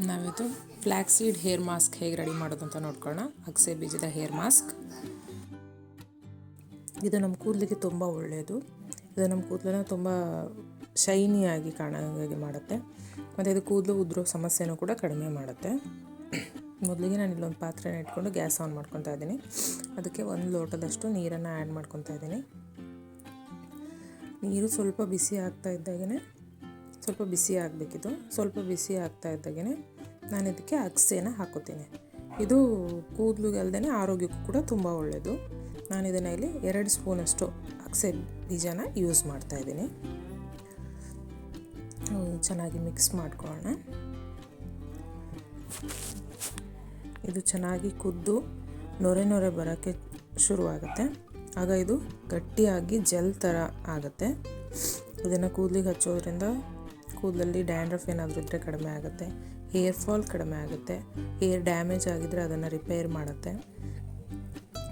ನಾವಿದು flax seed hair mask ಹೇಗೆ ready ಮಾಡೋದು ಅಂತ ನೋಡ್ಕೊಳ್ಳೋಣ. ಅಗಸೆ ಬೀಜದ ಹೇರ್ ಮಾಸ್ಕ್. ಇದು ನಮ್ಮ ಕೂದಲಿಗೆ ತುಂಬ ಒಳ್ಳೆಯದು. ಇದು ನಮ್ಮ ಕೂದಲನ್ನ ತುಂಬ ಶೈನಿಯಾಗಿ ಹಾಗೆ ಮಾಡುತ್ತೆ. ಮತ್ತು ಇದು ಕೂದಲು ಉದುರೋ ಸಮಸ್ಯೆನೂ ಕೂಡ ಕಡಿಮೆ ಮಾಡುತ್ತೆ. ಮೊದಲಿಗೆ ನಾನು ಇಲ್ಲೊಂದು ಪಾತ್ರೆನ ಇಟ್ಕೊಂಡು ಗ್ಯಾಸ್ ಆನ್ ಮಾಡ್ಕೊತಾ ಇದ್ದೀನಿ. ಅದಕ್ಕೆ ಒಂದು ಲೋಟದಷ್ಟು ನೀರನ್ನು ಆ್ಯಡ್ ಮಾಡ್ಕೊತಾ ಇದ್ದೀನಿ. ನೀರು ಸ್ವಲ್ಪ ಬಿಸಿ ಆಗ್ತಾ ಇದ್ದಾಗೇ ಸ್ವಲ್ಪ ಬಿಸಿ ಆಗಬೇಕಿದು. ಸ್ವಲ್ಪ ಬಿಸಿ ಆಗ್ತಾ ಇದ್ದಾಗೇ ನಾನು ಇದಕ್ಕೆ ಅಗಸೆನ ಹಾಕೋತೀನಿ ಇದು ಕೂದಲುಗಲ್ದೇ ಆರೋಗ್ಯಕ್ಕೂ ಕೂಡ ತುಂಬ ಒಳ್ಳೆಯದು ನಾನು ಇದನ್ನು ಇಲ್ಲಿ ಎರಡು ಸ್ಪೂನಷ್ಟು ಅಗಸೆ ಬೀಜನ ಯೂಸ್ ಮಾಡ್ತಾ ಇದ್ದೀನಿ. ಚೆನ್ನಾಗಿ ಮಿಕ್ಸ್ ಮಾಡ್ಕೊಳ್ಳೋಣ. ಇದು ಚೆನ್ನಾಗಿ ಕುದ್ದು ನೊರೆ ನೊರೆ ಬರೋಕ್ಕೆ ಶುರುವಾಗುತ್ತೆ. ಆಗ ಇದು ಗಟ್ಟಿಯಾಗಿ ಜೆಲ್ ಥರ ಆಗುತ್ತೆ. ಇದನ್ನು ಕೂದಲಿಗೆ ಹಚ್ಚೋದ್ರಿಂದ ಕೂದಲಲ್ಲಿ ಡ್ಯಾಂಡ್ರಫ್ ಏನಾದರೂ ಇದ್ದರೆ ಕಡಿಮೆ ಆಗುತ್ತೆ, ಹೇರ್ ಫಾಲ್ ಕಡಿಮೆ ಆಗುತ್ತೆ, ಹೇರ್ ಡ್ಯಾಮೇಜ್ ಆಗಿದ್ದರೆ ಅದನ್ನು ರಿಪೇರ್ ಮಾಡುತ್ತೆ.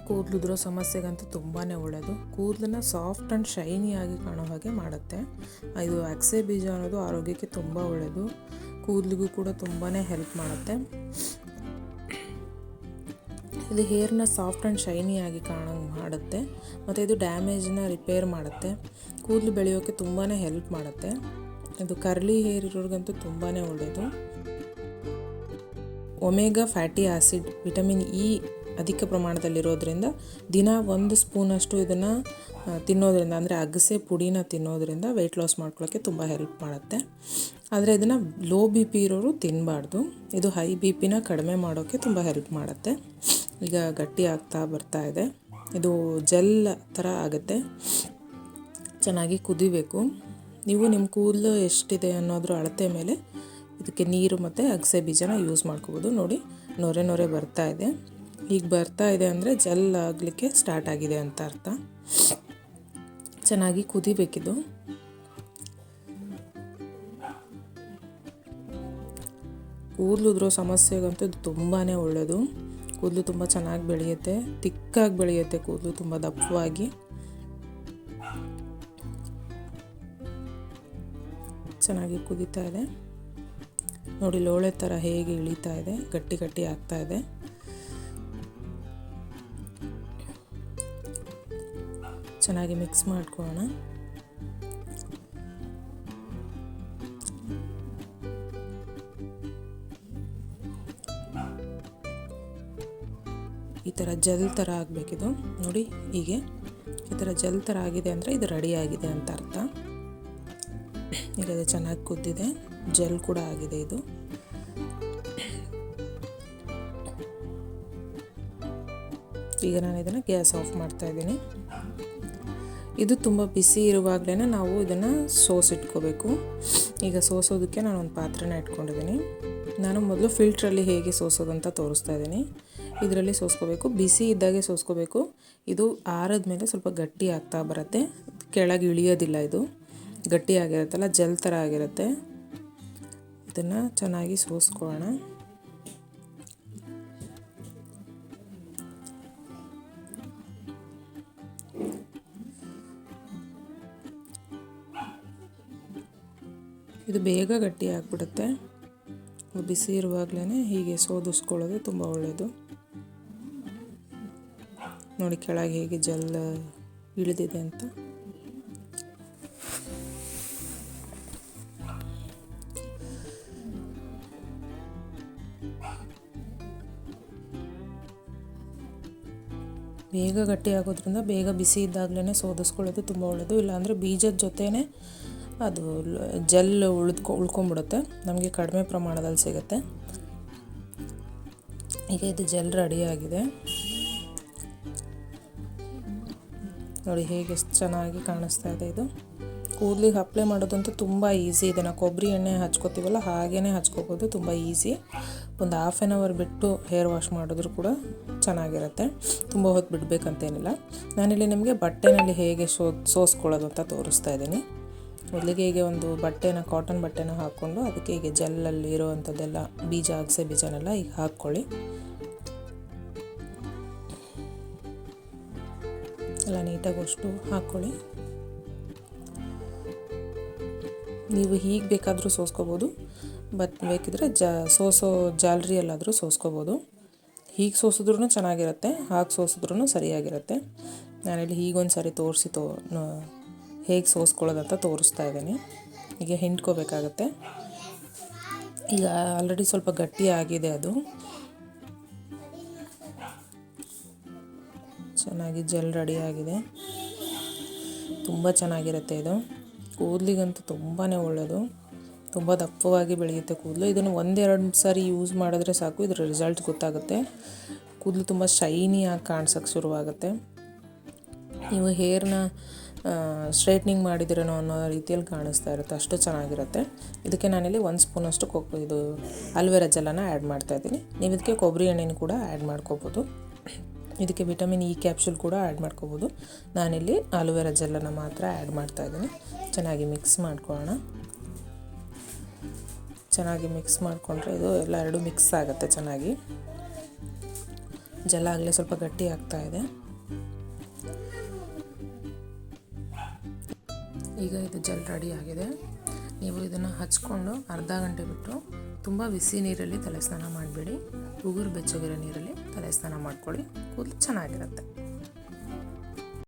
ಕೂದಲುದ್ರೋ ಸಮಸ್ಯೆಗಂತೂ ತುಂಬಾ ಒಳ್ಳೆಯದು ಕೂದಲನ್ನ ಸಾಫ್ಟ್ ಆ್ಯಂಡ್ ಶೈನಿಯಾಗಿ ಕಾಣೋ ಹಾಗೆ ಮಾಡುತ್ತೆ. ಇದು ಅಕ್ಸೆ ಬೀಜ ಅನ್ನೋದು ಆರೋಗ್ಯಕ್ಕೆ ತುಂಬ ಒಳ್ಳೆಯದು ಕೂದಲಿಗೂ ಕೂಡ ತುಂಬಾ ಹೆಲ್ಪ್ ಮಾಡುತ್ತೆ. ಇದು ಹೇರ್ನ ಸಾಫ್ಟ್ ಆ್ಯಂಡ್ ಶೈನಿಯಾಗಿ ಕಾಣೋ ಮಾಡುತ್ತೆ. ಮತ್ತು ಇದು ಡ್ಯಾಮೇಜ್ನ ರಿಪೇರ್ ಮಾಡುತ್ತೆ. ಕೂದಲು ಬೆಳೆಯೋಕ್ಕೆ ತುಂಬಾ ಹೆಲ್ಪ್ ಮಾಡುತ್ತೆ. ಇದು ಕರ್ಲಿ ಹೇರ್ ಇರೋರಿಗಂತೂ ತುಂಬಾ ಒಳ್ಳೆಯದು omega fatty acid, vitamin E ಅಧಿಕ ಪ್ರಮಾಣದಲ್ಲಿರೋದ್ರಿಂದ ದಿನ ಒಂದು ಸ್ಪೂನಷ್ಟು ಇದನ್ನು ತಿನ್ನೋದ್ರಿಂದ, ಅಂದರೆ ಅಗಸೆ ಪುಡಿನ ತಿನ್ನೋದ್ರಿಂದ ವೆಯ್ಟ್ ಲಾಸ್ ಮಾಡ್ಕೊಳ್ಳೋಕ್ಕೆ ತುಂಬ ಹೆಲ್ಪ್ ಮಾಡುತ್ತೆ. ಆದರೆ ಇದನ್ನು ಲೋ ಬಿ ಪಿ ಇರೋರು ತಿನ್ನಬಾರ್ದು ಇದು ಹೈ ಬಿ ಪಿನ ಕಡಿಮೆ ಮಾಡೋಕ್ಕೆ ತುಂಬ ಹೆಲ್ಪ್ ಮಾಡುತ್ತೆ. ಈಗ ಗಟ್ಟಿ ಆಗ್ತಾ ಬರ್ತಾ ಇದೆ. ಇದು ಜೆಲ್ ಥರ ಆಗುತ್ತೆ. ಚೆನ್ನಾಗಿ ಕುದಿಬೇಕು. ನೀವು ನಿಮ್ಮ ಕೂದಲು ಎಷ್ಟಿದೆ ಅನ್ನೋದ್ರ ಅಳತೆ ಮೇಲೆ ಇದಕ್ಕೆ ನೀರು ಮತ್ತು ಅಗಸೆ ಬೀಜನ ಯೂಸ್ ಮಾಡ್ಕೋಬೋದು. ನೋಡಿ, ನೊರೆ ನೊರೆ ಬರ್ತಾ ಇದೆ. ಈಗ ಬರ್ತಾ ಇದೆ ಅಂದರೆ ಜೆಲ್ ಆಗಲಿಕ್ಕೆ ಸ್ಟಾರ್ಟ್ ಆಗಿದೆ ಅಂತ ಅರ್ಥ. ಚೆನ್ನಾಗಿ ಕುದಿಬೇಕಿದು. ಕೂದಲು ಉದುರೋ ಸಮಸ್ಯೆಗಂತೂ ತುಂಬಾ ಒಳ್ಳೆಯದು ಕೂದಲು ತುಂಬ ಚೆನ್ನಾಗಿ ಬೆಳೆಯುತ್ತೆ. ತಿಕ್ಕಾಗಿ ಬೆಳೆಯುತ್ತೆ ಕೂದಲು ತುಂಬ ದಪ್ಪವಾಗಿ. ಚೆನ್ನಾಗಿ ಕುದೀತಾ ಇದೆ. ನೋಡಿ, ಲೋಳೆ ಥರ ಹೇಗೆ ಇಳಿತಾ ಇದೆ, ಗಟ್ಟಿ ಗಟ್ಟಿ ಆಗ್ತಾ ಇದೆ. ಚೆನ್ನಾಗಿ ಮಿಕ್ಸ್ ಮಾಡ್ಕೊಳ್ಳೋಣ. ಈ ಥರ ಜಲ್ ಥರ ಆಗಬೇಕಿದು. ನೋಡಿ, ಹೀಗೆ ಈ ಥರ ಜಲ್ ಥರ ಆಗಿದೆ ಅಂದರೆ ಇದು ರೆಡಿ ಆಗಿದೆ ಅಂತ ಅರ್ಥ. ಈಗ ಅದು ಚೆನ್ನಾಗಿ ಕುದ್ದಿದೆ. ಜೆಲ್ ಕೂಡ ಆಗಿದೆ ಇದು. ಈಗ ನಾನು ಇದನ್ನು ಗ್ಯಾಸ್ ಆಫ್ ಮಾಡ್ತಾ ಇದ್ದೀನಿ. ಇದು ತುಂಬ ಬಿಸಿ ಇರುವಾಗಲೇ ನಾವು ಇದನ್ನು ಸೋಸಿಟ್ಕೋಬೇಕು ಈಗ ಸೋಸೋದಕ್ಕೆ ನಾನು ಒಂದು ಪಾತ್ರೆನ ಇಟ್ಕೊಂಡಿದ್ದೀನಿ. ನಾನು ಮೊದಲು ಫಿಲ್ಟ್ರಲ್ಲಿ ಹೇಗೆ ಸೋಸೋದು ಅಂತ ತೋರಿಸ್ತಾ ಇದ್ದೀನಿ. ಇದರಲ್ಲಿ ಸೋಸ್ಕೋಬೇಕು. ಬಿಸಿ ಇದ್ದಾಗೆ ಸೋಸ್ಕೋಬೇಕು. ಇದು ಆರದ ಮೇಲೆ ಸ್ವಲ್ಪ ಗಟ್ಟಿ ಆಗ್ತಾ ಬರುತ್ತೆ. ಕೆಳಗೆ ಇಳಿಯೋದಿಲ್ಲ ಇದು. ಗಟ್ಟಿ ಜೆಲ್ ಜಲ್ ಥರ ಆಗಿರುತ್ತೆ. ಇದನ್ನು ಚೆನ್ನಾಗಿ ಸೋಸ್ಕೊಳ್ಳೋಣ. ಇದು ಬೇಗ ಗಟ್ಟಿ ಆಗಿಬಿಡುತ್ತೆ. ಬಿಸಿ ಇರುವಾಗಲೇ ಹೀಗೆ ಸೋದಿಸ್ಕೊಳ್ಳೋದು ತುಂಬ ಒಳ್ಳೆಯದು ನೋಡಿ ಕೆಳಗೆ ಹೇಗೆ ಜಲ್ ಇಳಿದಿದೆ ಅಂತ. ಬೇಗ ಗಟ್ಟಿಯಾಗೋದ್ರಿಂದ ಬೇಗ ಬಿಸಿ ಇದ್ದಾಗಲೇ ಸೋದಿಸ್ಕೊಳ್ಳೋದು ತುಂಬ ಒಳ್ಳೆಯದು ಇಲ್ಲಾಂದರೆ ಬೀಜದ ಜೊತೆನೇ ಅದು ಜೆಲ್ ಉಳಿದ್ಕೊ, ಉಳ್ಕೊಂಬಿಡುತ್ತೆ. ನಮಗೆ ಕಡಿಮೆ ಪ್ರಮಾಣದಲ್ಲಿ ಸಿಗುತ್ತೆ. ಈಗ ಇದು ಜೆಲ್ ರೆಡಿಯಾಗಿದೆ. ನೋಡಿ ಹೇಗೆ ಚೆನ್ನಾಗಿ ಕಾಣಿಸ್ತಾ ಇದೆ ಇದು. ಕೂದಲಿಗೆ ಅಪ್ಲೈ ಮಾಡೋದಂತೂ ತುಂಬ ಈಸಿ ಇದನ್ನು ಕೊಬ್ಬರಿ ಎಣ್ಣೆ ಹಚ್ಕೋತೀವಲ್ಲ ಹಾಗೇ ಹಚ್ಕೋಬೋದು. ತುಂಬ ಈಸಿ. ಒಂದು ಹಾಫ್ ಆನ್ ಅವರ್ ಬಿಟ್ಟು ಹೇರ್ ವಾಶ್ ಮಾಡಿದ್ರು ಕೂಡ ಚೆನ್ನಾಗಿರುತ್ತೆ. ತುಂಬ ಹೊತ್ತು ಬಿಡಬೇಕಂತೇನಿಲ್ಲ. ನಾನಿಲ್ಲಿ ನಿಮಗೆ ಬಟ್ಟೆನಲ್ಲಿ ಹೇಗೆ ಸೋ, ಸೋಸ್ಕೊಳ್ಳೋದು ಅಂತ ತೋರಿಸ್ತಾ ಇದ್ದೀನಿ. ಮೊದಲಿಗೆ ಹೀಗೆ ಒಂದು ಬಟ್ಟೆನ ಕಾಟನ್ ಬಟ್ಟೆನ ಹಾಕ್ಕೊಂಡು ಅದಕ್ಕೆ ಹೀಗೆ ಜೆಲ್ಲಲ್ಲಿ ಇರೋವಂಥದ್ದೆಲ್ಲ ಬೀಜ, ಅಗಸೆ ಬೀಜನೆಲ್ಲ ಈಗ ಹಾಕ್ಕೊಳ್ಳಿ. ಎಲ್ಲ ನೀಟಾಗಿ ಅಷ್ಟು ಹಾಕ್ಕೊಳ್ಳಿ. ನೀವು ಹೀಗೆ ಬೇಕಾದರೂ ಸೋಸ್ಕೋಬೋದು ಬಟ್ ಬೇಕಿದ್ರೆ ಜ, ಸೋಸೋ ಜಾಲರಿಯಲ್ಲಾದರೂ ಸೋಸ್ಕೋಬೋದು. ಹೀಗೆ ಸೋಸಿದ್ರೂ ಚೆನ್ನಾಗಿರುತ್ತೆ, ಹಾಗೆ ಸೋಸಿದ್ರೂ ಸರಿಯಾಗಿರುತ್ತೆ. ನಾನಿಲ್ಲಿ ಹೀಗೊಂದು ಸಾರಿ ತೋರಿಸಿ ತೋ ಹೇಗೆ ಸೋಸ್ಕೊಳ್ಳೋದಂತ ತೋರಿಸ್ತಾ ಇದ್ದೀನಿ. ಈಗ ಹಿಂಡ್ಕೋಬೇಕಾಗತ್ತೆ. ಈಗ ಆಲ್ರೆಡಿ ಸ್ವಲ್ಪ ಗಟ್ಟಿ ಆಗಿದೆ ಅದು. ಚೆನ್ನಾಗಿ ಜೆಲ್ ರೆಡಿ ಆಗಿದೆ. ತುಂಬ ಚೆನ್ನಾಗಿರುತ್ತೆ ಇದು. ಕೂದಲಿಗಂತೂ ತುಂಬಾ ಒಳ್ಳೆಯದು ತುಂಬ ದಪ್ಪವಾಗಿ ಬೆಳೆಯುತ್ತೆ ಕೂದಲು. ಇದನ್ನು ಒಂದೆರಡು ಸಾರಿ ಯೂಸ್ ಮಾಡಿದ್ರೆ ಸಾಕು. ಇದರ ರಿಸಲ್ಟ್ ಗೊತ್ತಾಗುತ್ತೆ. ಕೂದಲು ತುಂಬ ಶೈನಿಯಾಗಿ ಕಾಣ್ಸೋಕ್ಕೆ ಶುರುವಾಗುತ್ತೆ. ನೀವು ಹೇರ್ನ ಸ್ಟ್ರೈಟ್ನಿಂಗ್ ಮಾಡಿದಿರೇನೋ ಅನ್ನೋ ರೀತಿಯಲ್ಲಿ ಕಾಣಿಸ್ತಾ ಇರುತ್ತೆ. ಅಷ್ಟು ಚೆನ್ನಾಗಿರುತ್ತೆ. ಇದಕ್ಕೆ ನಾನಿಲ್ಲಿ ಒಂದು ಸ್ಪೂನಷ್ಟು ಕೊಕ್ ಇದು ಅಲ್ವೆರಾ ಜೆಲ್ಲನ ಆ್ಯಡ್ ಮಾಡ್ತಾ ಇದ್ದೀನಿ. ನೀವು ಇದಕ್ಕೆ ಕೊಬ್ಬರಿ ಎಣ್ಣೆನೂ ಕೂಡ ಆ್ಯಡ್ ಮಾಡ್ಕೋಬೋದು. ಇದಕ್ಕೆ ವಿಟಮಿನ್ ಇ ಕ್ಯಾಪ್ಸುಲ್ ಕೂಡ ಆ್ಯಡ್ ಮಾಡ್ಕೋಬೋದು. ನಾನಿಲ್ಲಿ ಆಲೋವೆರಾ ಜೆಲ್ಲನ್ನು ಮಾತ್ರ ಆ್ಯಡ್ ಮಾಡ್ತಾ ಇದ್ದೀನಿ. ಚೆನ್ನಾಗಿ ಮಿಕ್ಸ್ ಮಾಡ್ಕೊಳ್ಳೋಣ. ಚೆನ್ನಾಗಿ ಮಿಕ್ಸ್ ಮಾಡಿಕೊಂಡ್ರೆ ಇದು ಎಲ್ಲ ಎರಡು ಮಿಕ್ಸ್ ಆಗುತ್ತೆ ಚೆನ್ನಾಗಿ. ಜೆಲ್ಲ ಆಗಲೇ ಸ್ವಲ್ಪ ಗಟ್ಟಿ ಆಗ್ತಾ ಇದೆ. ಈಗ ಇದು ಜೆಲ್ ರೆಡಿ ಆಗಿದೆ. ನೀವು ಇದನ್ನು ಹಚ್ಕೊಂಡು ಅರ್ಧ ಗಂಟೆ ಬಿಟ್ಟು ತುಂಬ ಬಿಸಿ ನೀರಲ್ಲಿ ತಲೆ ಸ್ನಾನ ಮಾಡಬೇಡಿ. ಉಗುರು ಬೆಚ್ಚಗಿರೋ ನೀರಲ್ಲಿ ತಲೆ ಸ್ನಾನ ಮಾಡ್ಕೊಳ್ಳಿ. ಕೂದಲು ಚೆನ್ನಾಗಿರುತ್ತೆ.